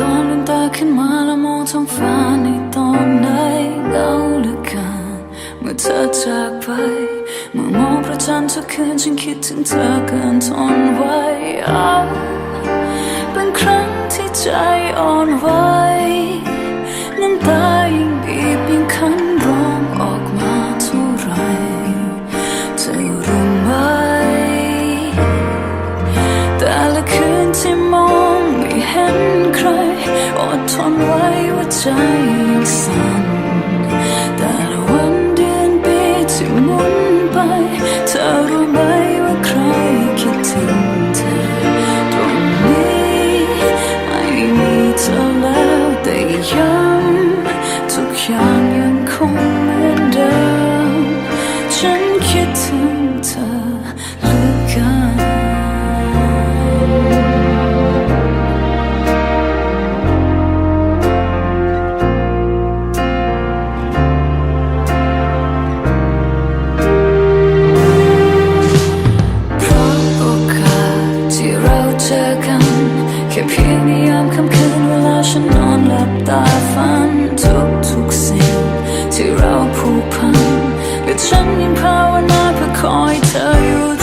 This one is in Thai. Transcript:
ตอนลืมตาขึ้นมาแล้วมองท้องฟ้าในตอนไหนเงาเหลือเกินเมื่อเธอจากไป เมื่อมองพระจันทร์ทุกคืนฉันคิดถึงเธอเกินทนไหว้เป็นครั้งที่ใจอ่อนไหวน้ำตายิ่งบีบยิ่งคันร้องออกมาเท่าไรเธอรู้ไหมแต่ละคืนที่มอง เห็นใคร อดทนไว้ว่าใจยังสั่น ยามค่ำคืนเวลาฉันนอนหลับตาฝันทุกทุกสิ่งที่เราผูกพันและฉันยังภาวนาเพื่อคอยเธออยู่